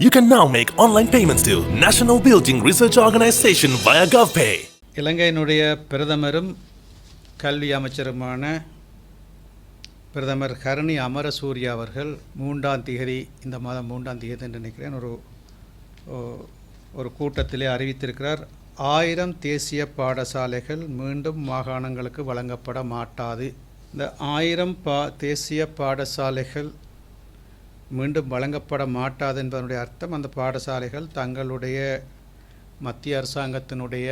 You can now make online payments to National Building Research Organization via GovPay. இலங்கையினுடைய பிரதமரும் கல்வி அமைச்சருமான பிரதமர் ஹரணி அமரசூர்யா அவர்கள் மூன்றாம் திகதி இந்த மாதம் மூன்றாம் திகதி என்று நினைக்கிறேன் ஒரு ஓ- ஒரு கூட்டத்திலே அறிவித்திருக்கிறார் ஆயிரம் தேசிய பாடசாலைகள் மீண்டும் மாகாணங்களுக்கு வழங்கப்பட மாட்டாது இந்த ஆயிரம் பா தேசிய பாடசாலைகள் மீண்டும் வழங்கப்பட மாட்டாது என்பதனுடைய அர்த்தம் அந்த பாடசாலைகள் தங்களுடைய மத்திய அரசாங்கத்தினுடைய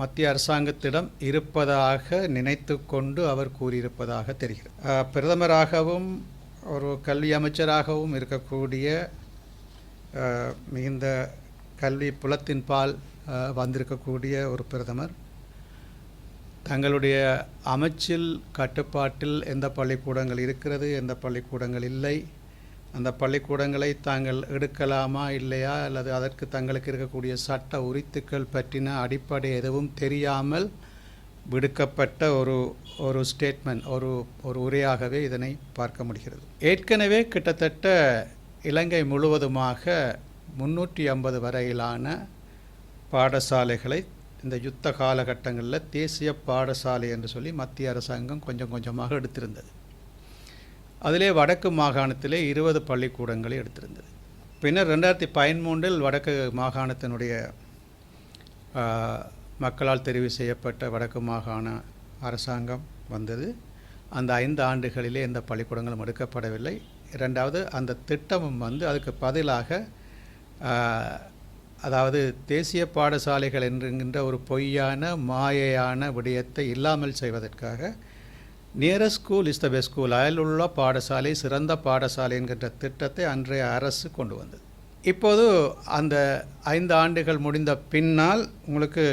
மத்திய அரசாங்கத்திடம் இருப்பதாக நினைத்து கொண்டு அவர் கூறியிருப்பதாக தெரிகிறது. பிரதமராகவும் ஒரு கல்வி அமைச்சராகவும் இருக்கக்கூடிய மிகுந்த கல்வி புலத்தின் பால் வந்திருக்கக்கூடிய ஒரு பிரதமர். தங்களுடைய அமைச்சில் கட்டுப்பாட்டில் எந்த பள்ளிக்கூடங்கள் இருக்கிறது எந்த பள்ளிக்கூடங்கள் இல்லை அந்த பள்ளிக்கூடங்களை தாங்கள் எடுக்கலாமா இல்லையா அல்லது அதற்கு தங்களுக்கு இருக்கக்கூடிய சட்ட உரித்துக்கள் பற்றின அடிப்படை எதுவும் தெரியாமல் விடுக்கப்பட்ட ஒரு ஒரு ஸ்டேட்மெண்ட் ஒரு ஒரு உரையாகவே இதனை பார்க்க முடிகிறது. ஏற்கனவே கிட்டத்தட்ட இலங்கை முழுவதுமாக முன்னூற்றி ஐம்பது வரையிலான பாடசாலைகளை இந்த யுத்த காலகட்டங்களில் தேசிய பாடசாலை என்று சொல்லி மத்திய அரசாங்கம் கொஞ்சம் கொஞ்சமாக எடுத்திருந்தது. அதிலே வடக்கு மாகாணத்திலே இருபது பள்ளிக்கூடங்களை எடுத்திருந்தது. பின்னர் ரெண்டாயிரத்தி பதிமூன்றில் வடக்கு மாகாணத்தினுடைய மக்களால் தெரிவு செய்யப்பட்ட வடக்கு மாகாண அரசாங்கம் வந்தது. அந்த ஐந்து ஆண்டுகளிலே எந்த பள்ளிக்கூடங்களும் எடுக்கப்படவில்லை. இரண்டாவது அந்த திட்டமும் வந்து அதுக்கு பதிலாக அதாவது தேசிய பாடசாலைகள் என்கின்ற ஒரு பொய்யான மாயையான விடயத்தை இல்லாமல் செய்வதற்காக nearest school is the best school அயலுள்ள பாடசாலை சிறந்த பாடசாலை என்கின்ற திட்டத்தை அன்றைய அரசு கொண்டு வந்தது. இப்போது அந்த ஐந்து ஆண்டுகள் முடிந்த பின்னால் உங்களுக்கு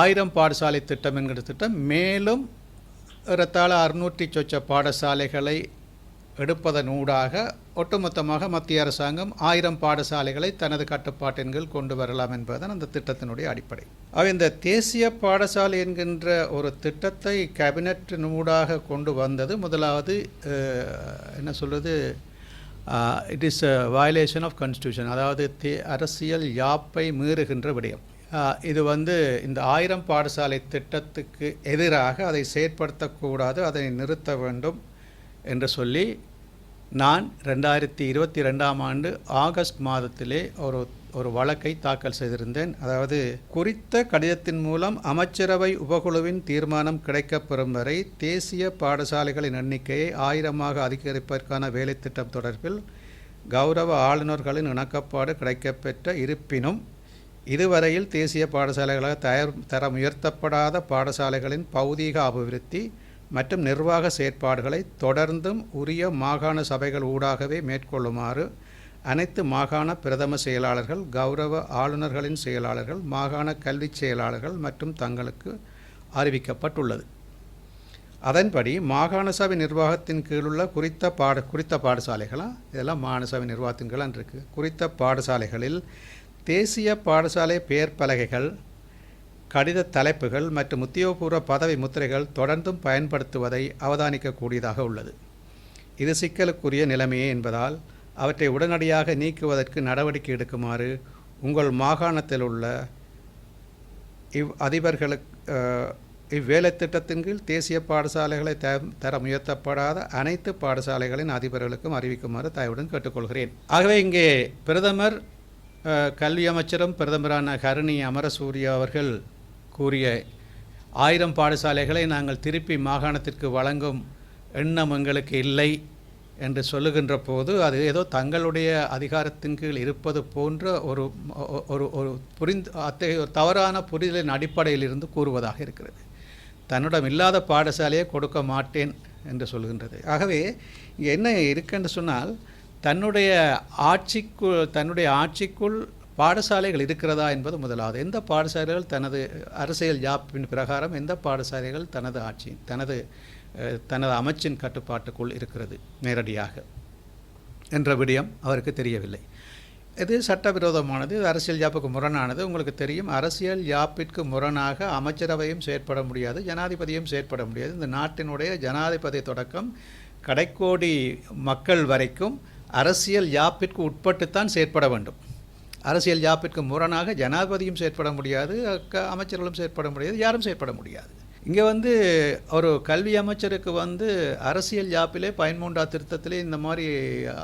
ஆயிரம் பாடசாலை திட்டம் என்கிற திட்டம் மேலும் ஏறத்தாழ அறுநூற்றி சொச்ச பாடசாலைகளை எடுப்பதனூடாக ஒட்டுமொத்தமாக மத்திய அரசாங்கம் ஆயிரம் பாடசாலைகளை தனது கட்டுப்பாட்டின் கீழ் கொண்டு வரலாம் என்பதுதான் அந்த திட்டத்தினுடைய அடிப்படை. அவை இந்த தேசிய பாடசாலை என்கின்ற ஒரு திட்டத்தை கேபினட்டினூடாக கொண்டு வந்தது. முதலாவது என்ன சொல்வது it is a violation of constitution அதாவது தே அரசியல் யாப்பை மீறுகின்ற விடயம். இது வந்து இந்த ஆயிரம் பாடசாலை திட்டத்துக்கு எதிராக அதை செயற்படுத்தக்கூடாது அதை நிறுத்த வேண்டும். என்று சொல்லி நான் ரெண்டாயிரத்தி இருபத்தி ரெண்டாம் ஆண்டு ஆகஸ்ட் மாதத்திலே ஒரு ஒரு வழக்கை தாக்கல் செய்திருந்தேன். அதாவது குறித்த கடிதத்தின் மூலம் அமைச்சரவை உபகுழுவின் தீர்மானம் கிடைக்கப்பெறும் வரை தேசிய பாடசாலைகளின் எண்ணிக்கையை ஆயிரமாக அதிகரிப்பதற்கான வேலைத்திட்டம் தொடர்பில் கௌரவ ஆளுநர்களின் இணக்கப்பாடு கிடைக்கப்பெற்ற இருப்பினும் இதுவரையில் தேசிய பாடசாலைகளாக தயார் தரம் உயர்த்தப்படாத பாடசாலைகளின் பௌதீக அபிவிருத்தி மற்றும் நிர்வாக செயற்பாடுகளை தொடர்ந்தும் உரிய மாகாண சபைகள் ஊடாகவே மேற்கொள்ளுமாறு அனைத்து மாகாண பிரதம செயலாளர்கள் கௌரவ ஆளுநர்களின் செயலாளர்கள் மாகாண கல்விச் செயலாளர்கள் மற்றும் தங்களுக்கு அறிவிக்கப்பட்டுள்ளது. அதன்படி மாகாண சபை நிர்வாகத்தின் கீழுள்ள குறித்த பாட குறித்த பாடசாலைகளாக இதெல்லாம் மாகாண சபை நிர்வாகத்தின் கீழ் இருக்குது குறித்த பாடசாலைகளில் தேசிய பாடசாலை பெயர் பலகைகள் கடித தலைப்புகள் மற்றும் உத்தியோகபூர்வ பதவி முத்திரைகள் தொடர்ந்தும் பயன்படுத்துவதை அவதானிக்கக்கூடியதாக உள்ளது. இது சிக்கலுக்குரிய நிலைமையே என்பதால் அவற்றை உடனடியாக நீக்குவதற்கு நடவடிக்கை எடுக்குமாறு உங்கள் மாகாணத்தில் உள்ள இவ் அதிபர்களுக்கு இவ்வேலை திட்டத்தின் கீழ் தேசிய பாடசாலைகளை த தர முயர்த்தப்படாத அனைத்து பாடசாலைகளின் அதிபர்களுக்கும் அறிவிக்குமாறு தயவுடன் கேட்டுக்கொள்கிறேன். ஆகவே இங்கே பிரதமர் கல்வி அமைச்சரும் பிரதமரான கருணி அமரசூரிய அவர்கள் கூறிய ஆயிரம் பாடசாலைகளை நாங்கள் திருப்பி மாகாணத்திற்கு வழங்கும் எண்ணம் எங்களுக்கு இல்லை என்று சொல்லுகின்ற போது அது ஏதோ தங்களுடைய அதிகாரத்தின் கீழ் இருப்பது போன்ற ஒரு ஒரு ஒரு புரிந்து அத்தகைய ஒரு தவறான புரிதலின் அடிப்படையில் இருந்து கூறுவதாக இருக்கிறது. தன்னிடம் இல்லாத பாடசாலையை கொடுக்க மாட்டேன் என்று சொல்கின்றது. ஆகவே என்ன இருக்குன்னு சொன்னால் தன்னுடைய ஆட்சிக்குள் தன்னுடைய ஆட்சிக்குள் பாடசாலைகள் இருக்கிறதா என்பது முதலாவது. எந்த பாடசாலைகள் தனது அரசியல் ஜாப்பின் பிரகாரம் எந்த பாடசாலைகள் தனது ஆட்சி தனது தனது அமைச்சின் கட்டுப்பாட்டுக்குள் இருக்கிறது நேரடியாக என்ற விடயம் அவருக்கு தெரியவில்லை. இது சட்டவிரோதமானது இது அரசியல் யாப்புக்கு முரணானது. உங்களுக்கு தெரியும் அரசியல் யாப்பிற்கு முரணாக அமைச்சரவையும் செயற்பட முடியாது ஜனாதிபதியும் செயற்பட முடியாது. இந்த நாட்டினுடைய ஜனாதிபதி தொடக்கம் கடைக்கோடி மக்கள் வரைக்கும் அரசியல் யாப்பிற்கு உட்பட்டுத்தான் செயற்பட வேண்டும். அரசியல் ஜாப்பிற்கு முரணாக ஜனாதிபதியும் செயற்பட முடியாது அமைச்சர்களும் செயற்பட முடியாது யாரும் செயற்பட முடியாது. இங்கே வந்து ஒரு கல்வி அமைச்சருக்கு வந்து அரசியல் ஜாப்பிலே பயன்மூண்டா திருத்தத்திலே இந்த மாதிரி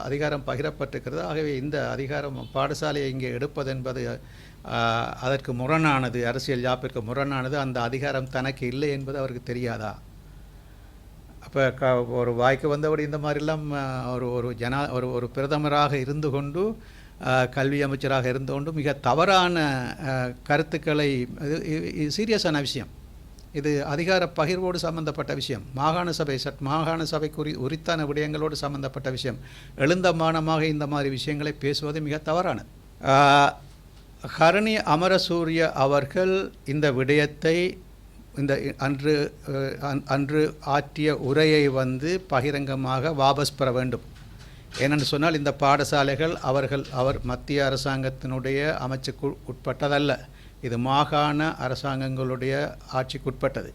அதிகாரம் பகிரப்பட்டிருக்கிறது. ஆகவே இந்த அதிகாரம் பாடசாலையை இங்கே எடுப்பது என்பது அதற்கு முரணானது அரசியல் ஜாப்பிற்கு முரணானது. அந்த அதிகாரம் தனக்கு இல்லை என்பது அவருக்கு தெரியாதா? அப்போ க ஒரு வாய்க்கு வந்தபடி இந்த மாதிரிலாம் ஒரு ஒரு ஜனா ஒரு ஒரு பிரதமராக இருந்து கொண்டு கல்வி அமைச்சராக இருந்தோண்டும் மிக தவறான கருத்துக்களை இது சீரியஸான விஷயம். இது அதிகார பகிர்வோடு சம்பந்தப்பட்ட விஷயம். மாகாண சபை சட் மாகாண சபை குறி உரித்தான விடயங்களோடு சம்பந்தப்பட்ட விஷயம். எழுந்த மானமாக இந்த மாதிரி விஷயங்களை பேசுவது மிக தவறானது. ஹரணி அமரசூரிய அவர்கள் இந்த விடயத்தை இந்த அன்று அன்று ஆற்றிய உரையை வந்து பகிரங்கமாக வாபஸ் பெற வேண்டும். ஏனென்று சொன்னால் இந்த பாடசாலைகள் அவர்கள் அவர் மத்திய அரசாங்கத்தினுடைய அமைச்சுக்கு உட்பட்டதல்ல. இது மாகாண அரசாங்கங்களுடைய ஆட்சிக்குட்பட்டது